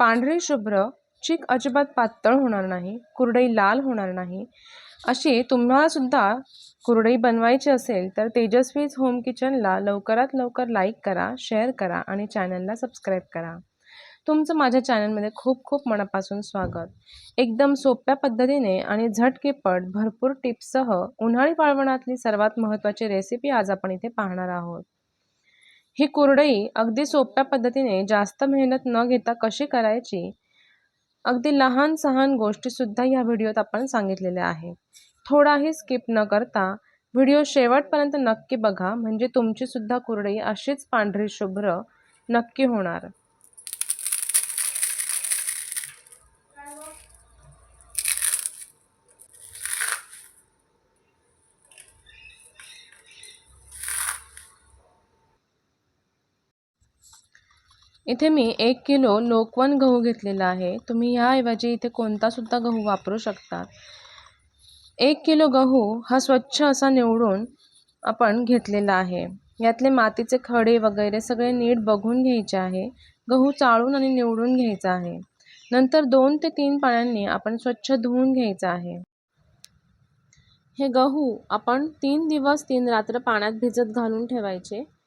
पांढरी शुभ्र चीक अजिबात पातळ होणार नाही कुरडई लाल होणार नाही. अशी तुम्हालासुद्धा कुरडई बनवायची असेल तर तेजस्वीज होम किचनला लवकरात लवकर लाईक करा शेअर करा आणि चॅनलला सबस्क्राईब करा. तुमचं माझ्या चॅनलमध्ये खूप खूप मनापासून स्वागत. एकदम सोप्या पद्धतीने आणि झटकेपट भरपूर टिप्ससह उन्हाळी पाळवणातली सर्वात महत्त्वाची रेसिपी आज आपण इथे पाहणार आहोत. ही कुरडई अगदी सोप्या पद्धतीने जास्त मेहनत न घेता कशी करायची? अगदी लहान सहान गोष्टीसुद्धा या व्हिडिओत आपण सांगितलेल्या आहे. थोडाही स्किप न करता व्हिडिओ शेवटपर्यंत नक्की बघा. म्हणजे तुमचीसुद्धा कुरडई अशीच पांढरी शुभ्र नक्की होणार. इथे मी एक किलो लोकवन गहू घेतलेला आहे. तुम्ही ह्याऐवजी इथे कोणतासुद्धा गहू वापरू शकता. एक किलो गहू हा स्वच्छ असा निवडून आपण घेतलेला आहे. यातले मातीचे खडे वगैरे सगळे नीट बघून घ्यायचे आहे. गहू चाळून आणि निवडून घ्यायचा आहे. नंतर दोन ते तीन पाण्याने आपण स्वच्छ धुवून घ्यायचं आहे. हे गहू आपण तीन दिवस तीन रात्र पाण्यात भिजत घालून ठेवायचे.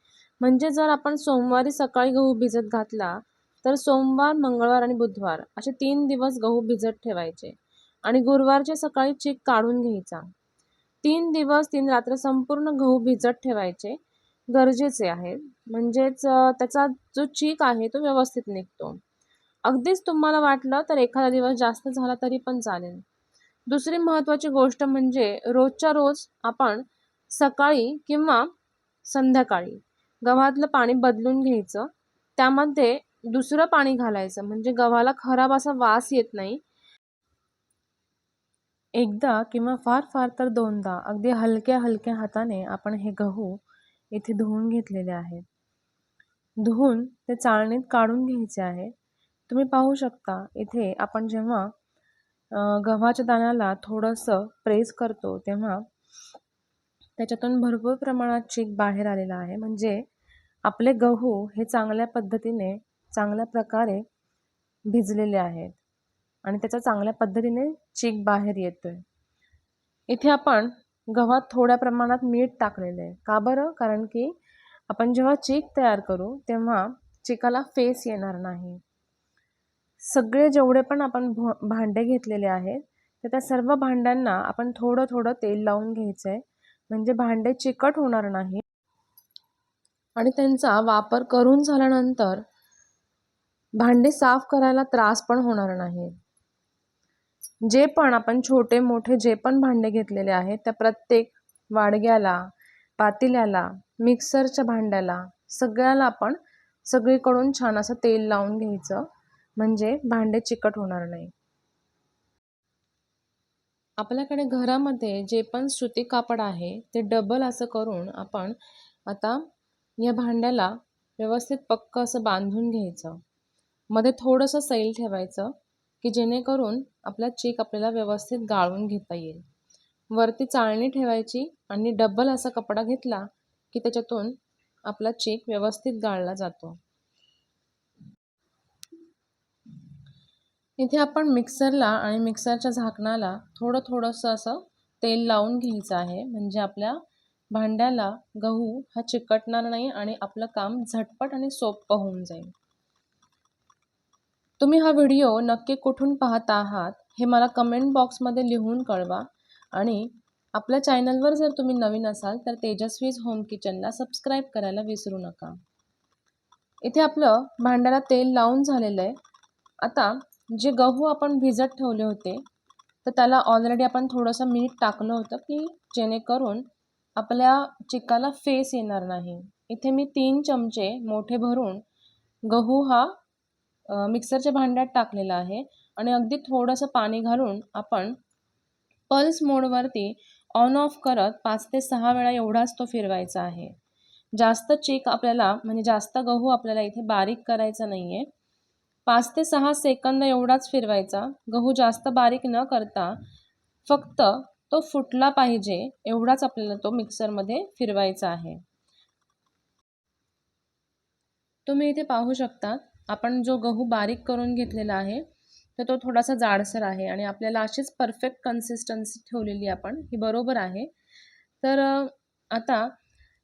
म्हणजे जर आपण सोमवारी सकाळी गहू भिजत घातला तर सोमवार मंगळवार आणि बुधवार असे तीन दिवस गहू भिजत ठेवायचे आणि गुरुवारच्या सकाळी चीक काढून घ्यायचा. तीन दिवस तीन रात्र संपूर्ण गहू भिजत ठेवायचे गरजेचे आहे. म्हणजेच त्याचा जो चीक आहे तो व्यवस्थित निघतो. अगदीच तुम्हाला वाटलं तर एखादा दिवस जास्त झाला तरी पण चालेल. दुसरी महत्त्वाची गोष्ट म्हणजे रोजच्या रोज आपण सकाळी किंवा संध्याकाळी गव्हातलं पाणी बदलून घ्यायचं. त्यामध्ये दुसरं पाणी घालायचं. म्हणजे गव्हाला खराब असा वास येत नाही. एकदा किंवा फार फार तर दोनदा अगदी हलक्या हलक्या हाताने आपण हे गहू इथे धुवून घेतलेले आहेत धुवून ते चाळणीत काढून घ्यायचे आहे. तुम्ही पाहू शकता इथे आपण जेव्हा गव्हाच्या दाण्याला थोडंसं प्रेस करतो तेव्हा त्याच्यातून भरपूर प्रमाणात चीक बाहेर आलेला आहे. म्हणजे आपले गहू हे चांगल्या पद्धतीने चांगल्या प्रकारे भिजलेले आहेत. आणि त्याचा चांगल्या पद्धतीने चीक बाहेर येतोय. इथे आपण गव्हात थोड्या प्रमाणात मीठ टाकलेलं आहे. का बरं? कारण की आपण जेव्हा चीक तयार करू तेव्हा चिकाला फेस येणार नाही. सगळे जेवढे पण आपण भांडे घेतलेले आहेत तर त्या सर्व भांड्यांना आपण थोडं थोडं तेल लावून घ्यायचं आहे म्हणजे भांडे चिकट होणार नाही. आणि त्यांचा वापर करून झाल्यानंतर भांडे साफ करायला त्रास पण होणार नाही. जे पण आपण छोटे मोठे जे पण भांडे घेतलेले आहेत त्या प्रत्येक वाडग्याला पातेल्याला मिक्सरच्या भांड्याला सगळ्याला आपण सगळीकडून छान असं तेल लावून घ्यायचं म्हणजे भांडे चिकट होणार नाही. आपल्याकडे घरामध्ये जे पण सुती कापड आहे ते डबल असं करून आपण आता या भांड्याला व्यवस्थित पक्क असं बांधून घ्यायचं. मध्ये थोडंसं सैल ठेवायचं की जेणेकरून आपला चीक आपल्याला व्यवस्थित गाळून घेता येईल. वरती चाळणी ठेवायची आणि डबल असा कपडा घेतला की त्याच्यातून आपला चीक व्यवस्थित गाळला जातो. इथे आपण मिक्सरला आणि मिक्सरच्या झाकणाला थोडं थोडंसं असं तेल लावून घ्यायचं आहे म्हणजे आपल्या भांड्याला गहू हा चिकटणार नाही आणि आपलं काम झटपट आणि सोपं होऊन जाईल. तुम्ही हा व्हिडिओ नक्की कुठून पाहत आहात हे मला कमेंट बॉक्समध्ये लिहून कळवा आणि आपल्या चॅनलवर जर तुम्ही नवीन असाल तर तेजस्वीज होम किचनला सबस्क्राईब करायला विसरू नका. इथे आपलं भांड्याला तेल लावून झालेलं आहे. आता जे गहू आपण भिजत ठेवले होते तर त्याला ऑलरेडी आपण थोडंसं मीठ टाकलं होतं की जेणेकरून आपल्या चिकाला फेस येणार नाही. इथे मी तीन चमचे मोठे भरून गहू हा मिक्सरच्या भांड्यात टाकलेला आहे आणि अगदी थोडंसं पाणी घालून आपण पल्स मोडवरती ऑन ऑफ करत पाच ते सहा वेळा एवढाच तो फिरवायचा आहे. जास्त चीक आपल्याला म्हणजे जास्त गहू आपल्याला इथे बारीक करायचा नाही आहे पाच ते सहा सेकंद एवढाच फिरवायचा. गहू जास्त बारीक न करता फक्त तो फुटला पाहिजे एवढाच आपल्याला तो मिक्सरमध्ये फिरवायचा आहे. तुम्ही इथे पाहू शकता आपण जो गहू बारीक करून घेतलेला आहे तर तो थोडासा जाडसर आहे आणि आपल्याला अशीच परफेक्ट कन्सिस्टन्सी ठेवलेली आपण ही बरोबर आहे. तर आता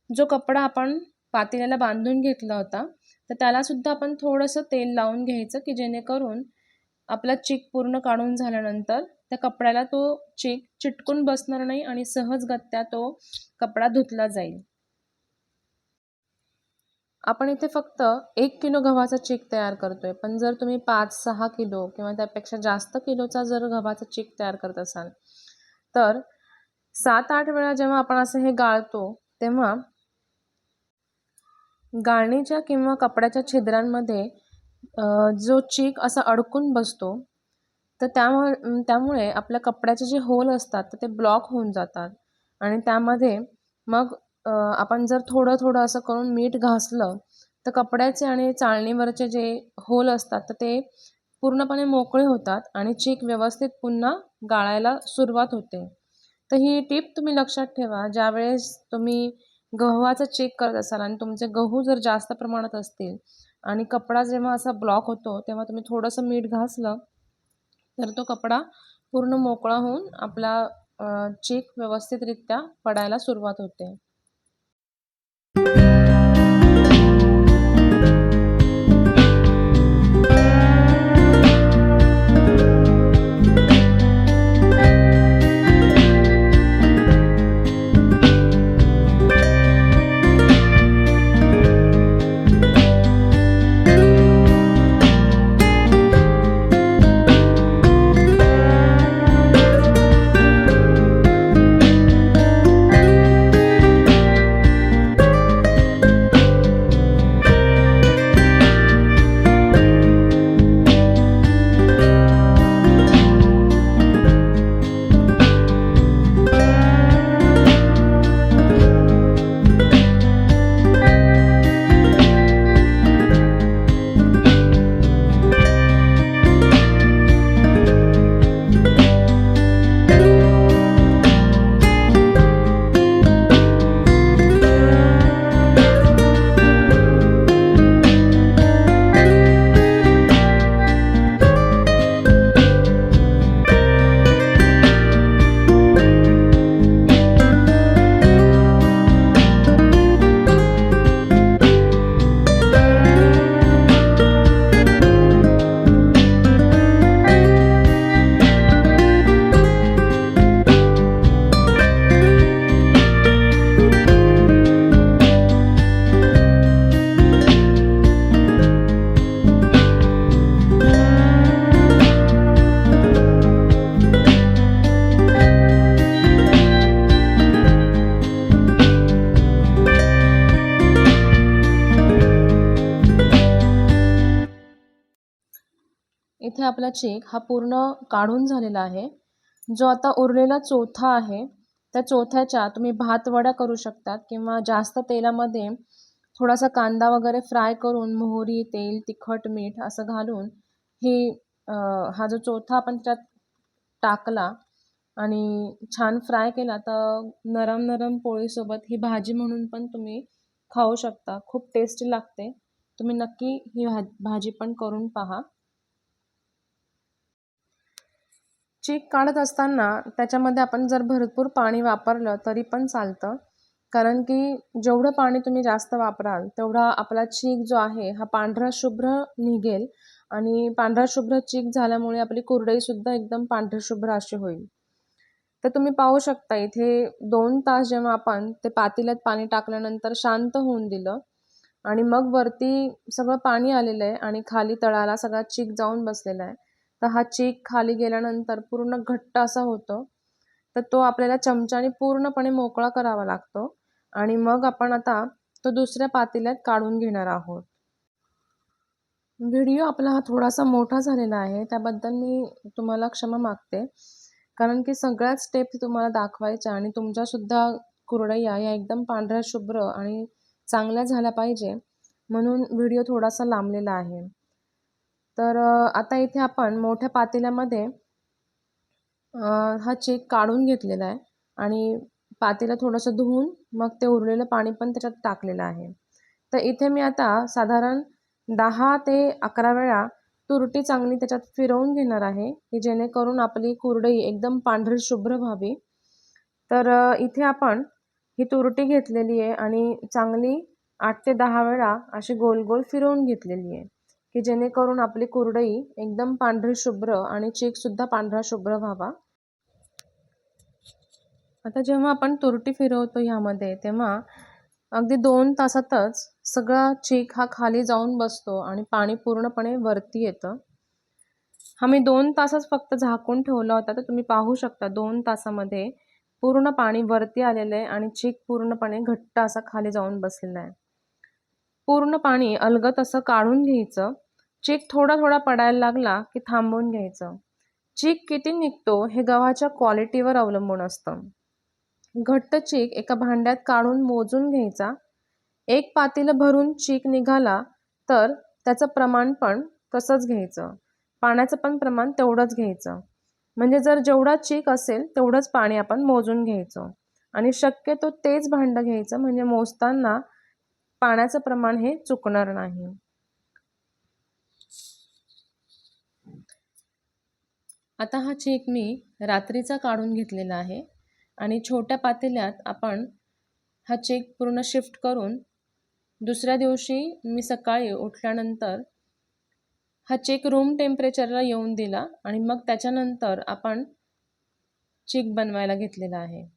जो कपडा आपण पातेल्याला बांधून घेतला होता तर त्यालासुद्धा आपण थोडंसं तेल लावून घ्यायचं की जेणेकरून आपला चीक पूर्ण काढून झाल्यानंतर त्या कपड्याला तो चीक चिटकून बसणार नाही आणि सहजगत्या तो कपडा धुतला जाईल. आपण इथे फक्त एक किलो गव्हाचा चीक तयार करतोय. पण जर तुम्ही पाच सहा किलो किंवा त्यापेक्षा जास्त किलोचा जर गव्हाचा चीक तयार करत असाल तर सात आठ वेळा जेव्हा आपण असं हे गाळतो तेव्हा गाळणीच्या किंवा कपड्याच्या छिद्रांमध्ये जो चीक असा अडकून बसतो तर त्यामुळे त्यामुळे आपल्या कपड्याचे जे होल असतात तर ते ब्लॉक होऊन जातात. आणि त्यामध्ये मग आपण जर थोडं थोडं असं करून मीठ घासलं तर कपड्याचे आणि चाळणीवरचे जे होल असतात तर ते पूर्णपणे मोकळे होतात आणि चीक व्यवस्थित पुन्हा गाळायला सुरुवात होते. तर ही टीप तुम्ही लक्षात ठेवा. ज्यावेळेस तुम्ही गव्हाचं चेक करत असाल आणि तुमचे गहू जर जास्त प्रमाणात असतील आणि कपडा जेव्हा असा ब्लॉक होतो तेव्हा तुम्ही थोडंसं मीठ घासलं तर तो कपडा पूर्ण मोकळा होऊन आपला चीक व्यवस्थितरित्या पडायला सुरुवात होते. इथे आपला चेक हा पूर्ण काढून झालेला आहे. जो आता उरलेला चोथा आहे त्या चोथ्याच्या तुम्ही भातवड्या करू शकतात किंवा जास्त तेलामध्ये थोडासा कांदा वगैरे फ्राय करून मोहरी तेल तिखट मीठ असं घालून ही हा जो चोथा आपण त्यात टाकला आणि छान फ्राय केला तर नरम नरम पोळीसोबत ही भाजी म्हणून पण तुम्ही खाऊ शकता. खूप टेस्टी लागते. तुम्ही नक्की ही भाजी पण करून पहा. चीक काढत असताना त्याच्यामध्ये आपण जर भरपूर पाणी वापरलं तरी पण चालतं. कारण की जेवढं पाणी तुम्ही जास्त वापराल तेवढा आपला चीक जो आहे हा पांढरा शुभ्र निघेल आणि पांढरा शुभ्र चीक झाल्यामुळे आपली कुरडईसुद्धा एकदम पांढरशुभ्र अशी होईल. तर तुम्ही पाहू शकता इथे दोन तास जेव्हा आपण ते पातेल्यात पाणी टाकल्यानंतर शांत होऊन दिलं आणि मग वरती सगळं पाणी आलेलं आहे आणि खाली तळाला सगळा चीक जाऊन बसलेला आहे. तर हा चीक खाली गेल्यानंतर पूर्ण घट्ट असा होतो. तर तो आपल्याला चमच्याने पूर्णपणे मोकळा करावा लागतो. आणि मग आपण आता तो दुसऱ्या पातेल्यात काढून घेणार आहोत. व्हिडिओ आपला हा थोडासा मोठा झालेला आहे. त्याबद्दल मी तुम्हाला क्षमा मागते. कारण की सगळ्याच स्टेप्स तुम्हाला दाखवायच्या आणि तुमच्यासुद्धा कुरडया या एकदम पांढऱ्या शुभ्र आणि चांगल्या झाल्या पाहिजे. म्हणून व्हिडिओ थोडासा लांबलेला आहे. तर आता इथे आपण मोठ्या पातेल्यामध्ये हा चेक काढून घेतलेला आहे आणि पातेला थोडंसं धुवून मग ते उरलेलं पाणी पण त्याच्यात टाकलेलं आहे. तर इथे मी आता साधारण दहा ते अकरा वेळा तुरटी चांगली त्याच्यात फिरवून घेणार आहे की जेणेकरून आपली कुरडई एकदम पांढरी शुभ्र व्हावी. तर इथे आपण ही तुरटी घेतलेली आहे आणि चांगली आठ ते दहा वेळा अशी गोल गोल फिरवून घेतलेली आहे. की जेणेकरून आपली कुरडई एकदम पांढरी शुभ्र आणि चेकसुद्धा पांढरा शुभ्र व्हावा. आता जेव्हा आपण तुरटी फिरवतो ह्यामध्ये तेव्हा अगदी दोन तासातच सगळा चीक हा खाली जाऊन बसतो आणि पाणी पूर्णपणे वरती येतं. हा मी दोन तासच फक्त झाकून ठेवला होता तर तुम्ही पाहू शकता दोन तासामध्ये पूर्ण पाणी वरती आलेलं आहे आणि चीक पूर्णपणे घट्ट असा खाली जाऊन बसलेला आहे. पूर्ण पाणी अलगत असं काढून घ्यायचं चीक थोडा थोडा पडायला लागला की थांबवून घ्यायचं. चीक किती निघतो हे गव्हाच्या क्वालिटीवर अवलंबून असतं. घट्ट चीक एका भांड्यात काढून मोजून घ्यायचा. एक पातेलं भरून चीक निघाला तर त्याचं प्रमाण पण तसंच घ्यायचं. पाण्याचं पण प्रमाण तेवढंच घ्यायचं. म्हणजे जर जेवढा चीक असेल तेवढंच पाणी आपण मोजून घ्यायचं. आणि शक्यतो तेच भांडं घ्यायचं म्हणजे मोजताना पाण्याचं प्रमाण हे चुकणार नाही. आता हा चेक मी रात्रीचा काढून घेतलेला आहे आणि छोट्या पातेल्यात आपण हा चेक पूर्ण शिफ्ट करून दुसऱ्या दिवशी मी सकाळी उठल्यानंतर हा चेक रूम टेम्परेचरला येऊन दिला आणि मग त्याच्यानंतर आपण चेक बनवायला घेतलेला आहे.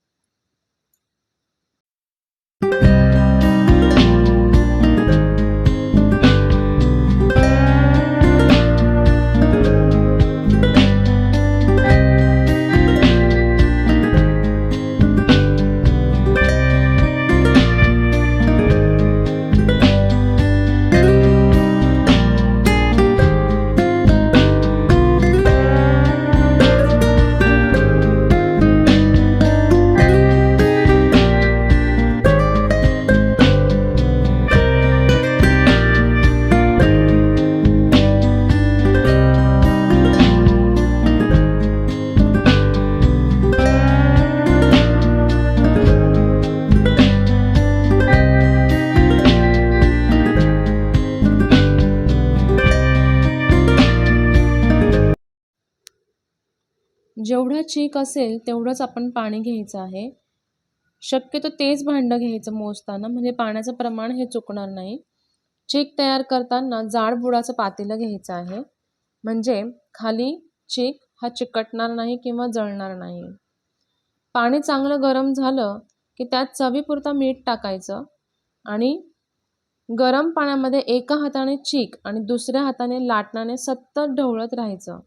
जेवढं चीक असेल तेवढंच आपण पाणी घ्यायचं आहे. शक्यतो तेच भांडं घ्यायचं मोजताना म्हणजे पाण्याचं प्रमाण हे चुकणार नाही. चीक तयार करताना जाड बुडाचं पातेलं घ्यायचं आहे. म्हणजे खाली चीक हा चिकटणार नाही किंवा जळणार नाही. पाणी चांगलं गरम झालं की त्यात चवीपुरता मीठ टाकायचं आणि गरम पाण्यामध्ये एका हाताने चीक आणि दुसऱ्या हाताने लाटणाने सतत ढवळत राहायचं.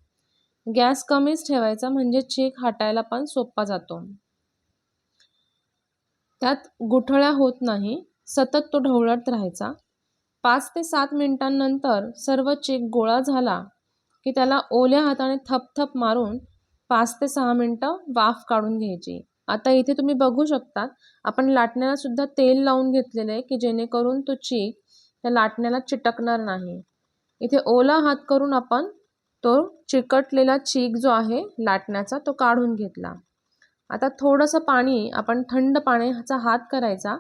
गॅस कमीच ठेवायचा म्हणजे चीक हाटायला पण सोपा जातो. त्यात गुठळ्या होत नाही सतत तो ढवळत राहायचा. पाच ते सात मिनिटांनंतर सर्व चीक गोळा झाला की त्याला ओल्या हाताने थपथप मारून पाच ते सहा मिनटं वाफ काढून घ्यायची. आता इथे तुम्ही बघू शकतात आपण लाटण्याला सुद्धा तेल लावून घेतलेलं आहे की जेणेकरून तो चीक त्या लाटण्याला चिटकणार नाही. इथे ओला हात करून आपण तो चिकटलेला चीक जो आहे लाटण्याचा तो काढून घेतला. आता थोडंसं पाणी आपण थंड पाण्याचा हात करायचा.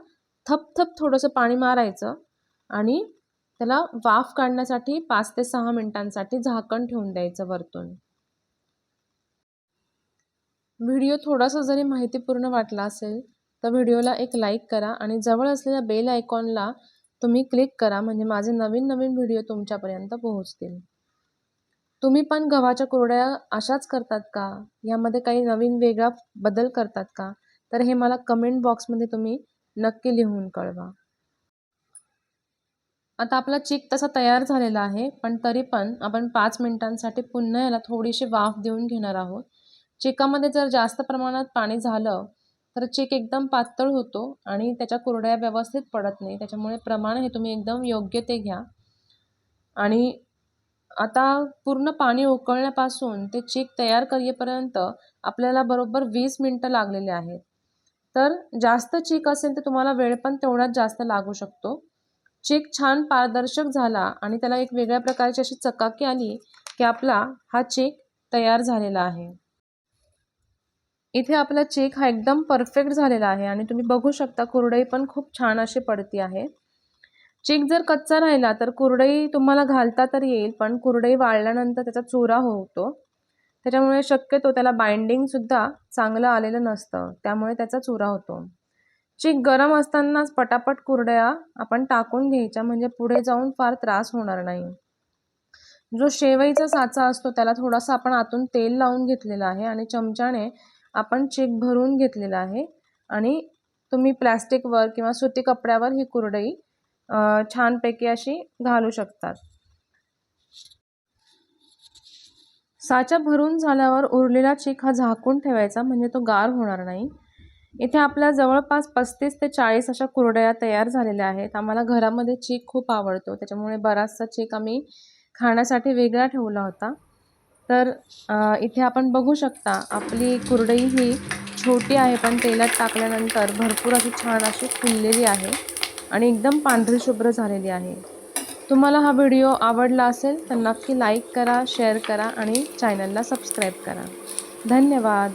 थपथप थोडंसं पाणी मारायचं आणि त्याला वाफ काढण्यासाठी पाच ते सहा मिनिटांसाठी झाकण ठेवून द्यायचं वरतून. व्हिडिओ थोडासा जरी माहितीपूर्ण वाटला असेल तर व्हिडिओला एक लाईक करा आणि जवळ असलेल्या बेल आयकॉनला तुम्ही क्लिक करा म्हणजे माझे नवीन नवीन व्हिडिओ तुमच्यापर्यंत पोहोचतील. तुम्ही पण गव्हाच्या कुरड्या अशाच करतात का? यामध्ये काही नवीन वेगळा बदल करतात का? तर हे मला कमेंट बॉक्समध्ये तुम्ही नक्की लिहून कळवा. आता आपला चिक तसा तयार झालेला आहे पण तरी पण आपण पाच मिनिटांसाठी पुन्हा याला थोडीशी वाफ देऊन घेणार आहोत. चिकामध्ये जर जास्त प्रमाणात पाणी झालं तर चिक एकदम पातळ होतो आणि त्याच्या कुरड्या व्यवस्थित पडत नाही. त्याच्यामुळे प्रमाण हे तुम्ही एकदम योग्य ते घ्या. आणि आता पूर्ण पाणी उकळण्यापासून ते चीक तयार करेपर्यंत आपल्याला बरोबर वीस मिनटं लागलेले आहेत. तर जास्त चीक असेल तर तुम्हाला वेळ पण तेवढाच जास्त लागू शकतो. चीक छान पारदर्शक झाला आणि त्याला एक वेगळ्या प्रकारची अशी चकाकी आली की आपला हा चीक तयार झालेला आहे. इथे आपला चीक हा एकदम परफेक्ट झालेला आहे आणि तुम्ही बघू शकता कुरडई पण खूप छान अशी पडती आहे. चीक जर कच्चा राहिला तर कुरडई तुम्हाला घालता तर येईल पण कुरडई वाळल्यानंतर त्याचा चुरा होतो. त्याच्यामुळे शक्यतो त्याला बाइंडिंगसुद्धा चांगलं आलेलं नसतं त्यामुळे त्याचा चुरा होतो. चीक गरम असतानाच पटापट कुरड्या आपण टाकून घ्यायच्या म्हणजे पुढे जाऊन फार त्रास होणार नाही. जो शेवईचा साचा असतो त्याला थोडासा आपण आतून तेल लावून घेतलेलं आहे आणि चमच्याने आपण चीक भरून घेतलेला आहे. आणि तुम्ही प्लॅस्टिकवर किंवा सुती कपड्यावर ही कुरडई छानपैकी अशी घालू शकतात. साचा भरून झाल्यावर उरलेला चीक हा झाकून ठेवायचा म्हणजे तो गार होणार नाही. इथे आपल्या जवळपास पस्तीस ते चाळीस अशा कुरड्या तयार झालेल्या आहेत. आम्हाला घरामध्ये चीक खूप आवडतो. त्याच्यामुळे बराचसा चीक आम्ही खाण्यासाठी वेगळा ठेवला होता. तर इथे आपण बघू शकता आपली कुरडई ही छोटी आहे पण तेलात टाकल्यानंतर भरपूर अशी छान अशी फुललेली आहे. आणि एकदम पांढरी शुभ्र झालेली आहे. तुम्हाला हा व्हिडिओ आवडला असेल तर नक्की लाईक करा शेअर करा आणि चॅनलला सबस्क्राईब करा. धन्यवाद.